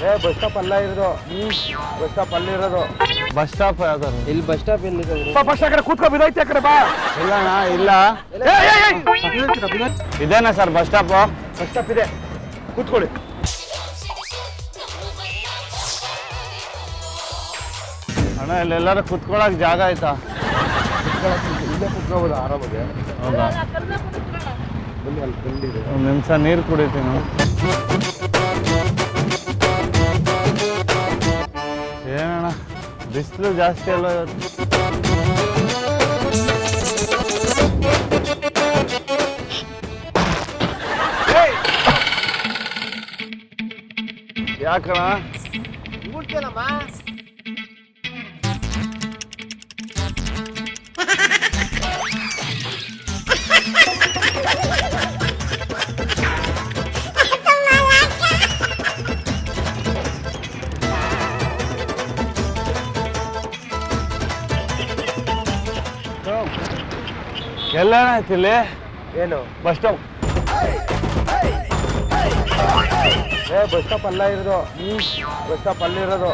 ಏ bus stop ಅಲ್ಲ ಇರೋದು. ಬಸ್ ಸ್ಟಾಪ್ ಅಲ್ಲಿ ಇರೋದು. ಬಸ್ ಸ್ಟಾಪ್ ಯಾವ್ದಾರು ಇಲ್ಲಿ ಬಸ್ ಸ್ಟಾಪ್ ಎಲ್ಲಿ ಬಸ್ ಸ್ಟಾಪ್ ಕಡೆ ಕೂತ್ಕೊ ಬಿದ್ದೈತೆ ಆ ಕಡೆ ಬಾ. ಇಲ್ಲಣ್ಣ ಇಲ್ಲ. ಏ, ಏ. ಇದೇನಾ sir bus stop bus stop ಇದೆ. ಕೂತ್ಕೊಳ್ಳಿ. ಅಣ್ಣ ಇಲ್ಲೆಲ್ಲಾರು ಕುತ್ಕೊಳಕ್ ಜಾಗ ಆಯ್ತಾ? ಇಲ್ಲೇ ಕೂತ್ಕೋಬೋದು ಆರಾಮಾಗಿ. ಹೌದಾ? ಬನ್ನಿ ಅಲ್ಲಿ ಕಲ್ಲಿದೆ ಒಂದು ನಿಮಿಷ ನೀರು ಕುಡಿತೀನಿ. ಬಿಸಿಲು ಜಾಸ್ತಿ ಅಲ್ಲ ಇವತ್ತು? ಆಯ್ತು ಇಲ್ಲಿ? ಏನು? ಬಸ್ ಸ್ಟಾಪ್ ಏ ಬಸ್ ಸ್ಟಾಪ್ ಅಲ್ಲ ಇರೋದು. ಬಸ್ ಸ್ಟಾಪ್ ಅಲ್ಲಿರೋದು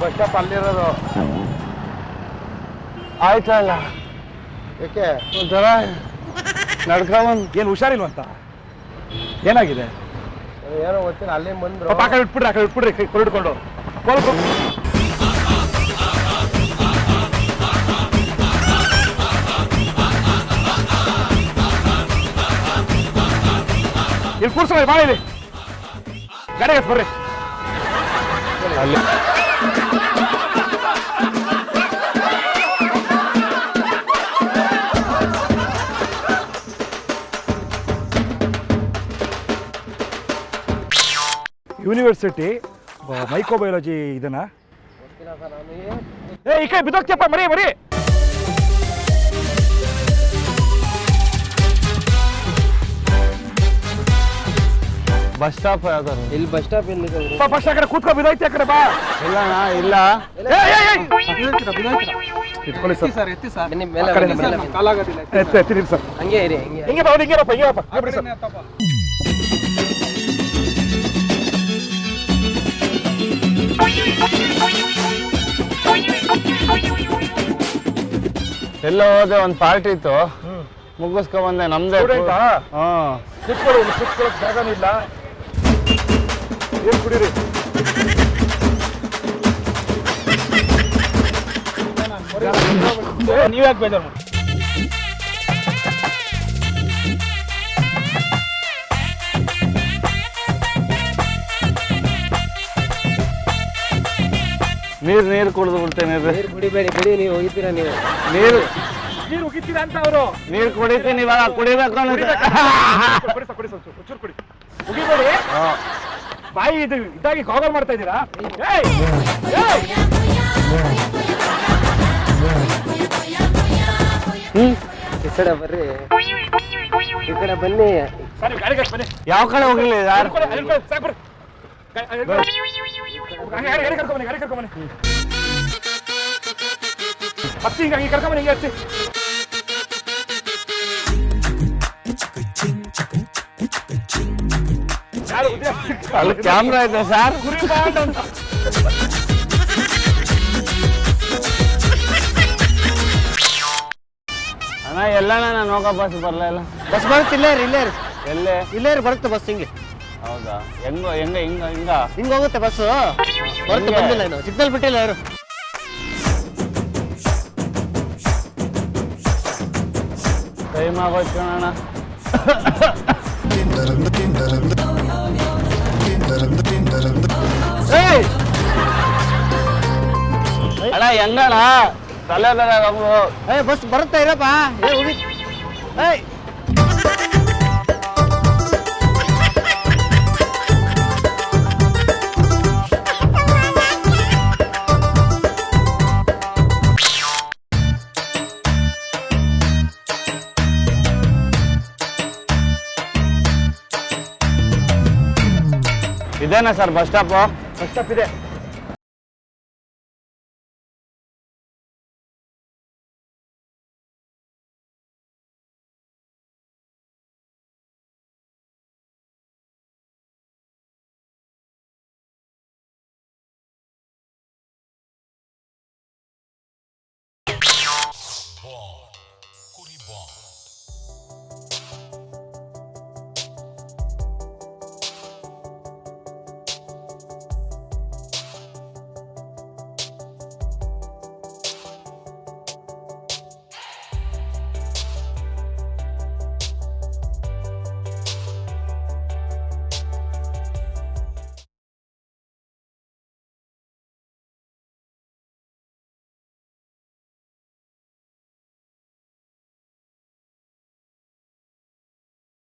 ಬಸ್ ಸ್ಟಾಪ್ ಅಲ್ಲಿರೋದು ಆಯ್ತಲ್ಲ ಏಕೆ? ಒಂಥರ ನಡ್ಕೊಂಡ್ ಏನು ಹುಷಾರಿಲ್ವಂತ ಏನಾಗಿದೆ? ಏನೋ ಗೊತ್ತಿಲ್ಲ ಅಲ್ಲೇ ಬಂದ್ರು. ಆ ಕಡೆ ಇಟ್ಬಿಡ್ರಿ ಆ ಕಡೆ ಇಟ್ಬಿಡ್ರಿ ಕೈ ಕೊರಿಡ್ಕೊಂಡು. ಇಲ್ಲಿ ಕೂರ್ಸ್ಕೊಳ್ಳಿ ಬಾ ಇಲ್ಲಿ. ಗಾಡಿಗೆ ಬರ್ರಿ. ಅಲ್ಲಿ. ಯೂನಿವರ್ಸಿಟಿ ಮೈಕ್ರೋಬಯಾಲಜಿ ಇದನ್ನ. ಏ, ಈ ಕಡೆ ಬಿದ್ದೋಗ್ತಿಯಪ್ಪ, ಮರಿ ಮರಿ. ಬಸ್ ಸ್ಟಾಪ್ ಇಲ್ಲಿ ಬಸ್ ಸ್ಟಾಪ್ ಎಲ್ಲಿದೆ ಬಸ್ ಆ ಕಡೆ ಕೂತ್ಕೊ ಬಿದ್ದೈತೆ ಆ ಕಡೆ ಬಾ. ಇಲ್ಲಣ್ಣ ಇಲ್ಲ. ಏಯ್, ಏಯ್, ಏಯ್. ಇಟ್ಕೊಳ್ಳಿ ಸರ್. ಬನ್ನಿ ಆ ಮೇಲೆ ಕಡೆ ಬನ್ನಿ, ಮೇಲೆ ಬನ್ನಿ. ಎತ್ತಿ ಎತ್ತಿ ನಿಲ್ಸಿ ಸರ್. ಹಂಗೆ ಇರಿ ಹಂಗೆ ಹಿಂಗೆ ಬಾ ಹಿಂಗೆ ಬಾ ಹಿಂಗೆ ಬಾ. ಹಿಂಗೆ ಬಿಡಿ ಸರ್. ಎಲ್ಲ ಹೋದೆ ಒಂದು ಪಾರ್ಟಿ ಇತ್ತು. ಮುಗಿಸ್ಕೊ ಬಂದೆ ನಮ್ದೇ Student ಹಾ. ಜಾಗ ಇಲ್ಲಿ ಕೂತ್ಕೊಳ್ಳೋಕೆ ಜಾಗನೂ ಇಲ್ಲ. ಏನು ಕುಡೀರಿ ನೀವ್ಯಾಕೆ ಬೇಜಾರು ಮಾಡಿ ನೀರು ನೀರು ಕುಡಿದು ಬಿಡ್ತೇನೆ ನೀರು. ಕುಡಿಬೇಡಿ ಬಿಡಿ ನೀವು ಹೋಗಿದ್ದೀರಾ ನೀವು? ನೀರು. ನೀರು ಹೋಗಿದ್ದೀರಾ ಅಂತ ಅವರು? ನೀರು ಕುಡಿತೀನಿ ಇವಾಗ ಕುಡಿಬೇಕು ಕುಡಿ ಕುಡಿ ಸರ್ ಚೂರು ಕೊಡಿ. ಹಾಂ. ಬಾಯಿ ಇದು ಇದಾಗಿ ಗಾಗಲ್ ಮಾಡ್ತಾ ಇದ್ದೀರಾ? ಏಯ್! ಏಯ್! ಈ ಕಡೆ ಬರ್ರಿ. ಈ ಕಡೆ ಬನ್ನಿ. ಸರ್ ನೀವು ಗಾಡಿಗೆ ಹತ್ತ್ ಬನ್ನಿ. ಯಾವ ಕಡೆ ಹೋಗಿಲ್ಲ ಯಾರು? ಹಿಡ್ಕೊಳ್ಳಿ, ಹಿಡ್ಕೊಳ್ಳಿ, ಸಾಕು ಬರ್ರಿ. ಗಾಡಿ- ಹಿಡ್ಕೊಳ್ಳಿ. ಹಂಗೆ ಗಾಡಿ ಗಾಡಿ ಕರ್ಕೊಂಬನ್ನಿ ಗಾಡಿ ಕರ್ಕೊಂಬನ್ನಿ ಹತ್ತಿ ಹಿಂಗೆ ಹಿಂಗೆ ಕರ್ಕೊಂಬನ್ನಿ ಹಿಂಗೆ ಹತ್ತಿ. ಅಲ್ಲಿ ಕ್ಯಾಮ್ರಾ ಇದೆ ಸರ್. ಕುರಿ ಬಾಂಡ್ ಅಂತ. ಅಣ್ಣ ಎಲ್ಲ ನಾನು ಹೋಗೋ ಬಸ್ ಬರಲ್ಲ ಇಲ್ಲ ಬಸ್ ಬರುತ್ತೆ ಇಲ್ಲೇ ರೀ ಎಲ್ಲೇ? ಇಲ್ಲೇ ರೀ ಬರುತ್ತೆ ಬಸ್ ಹಿಂಗೆ. ಹೌದಾ? ಹೆಂಗ ಹೆಂಗ ಹಿಂಗ ಹಿಂಗ? ಹಿಂಗೆ ಹೋಗುತ್ತೆ ಬಸ್ ಬರುತ್ತೆ? ಬಂದಿಲ್ಲ ಇನ್ನು. ಸಿಗ್ನಲ್ ಬಿಟ್ಟಿಲ್ಲ ಯಾರು ಟೈಮ್ ಆಗೋಯ್ತು ಕಣಣ್ಣ ಹೆಂಗಣ್ಣ ತಲೆ ಬೇರೆ ನಮ್ದು ಏ ಬಸ್ ಬರುತ್ತೆ ಇರಪ್ಪ? ಏ ಏಯ್ ಇದೇನಾ sir bus stop? Bus stop ಇದೆ. ಬಾಂಡ್ ಕುರಿ ಬಾಂಡ್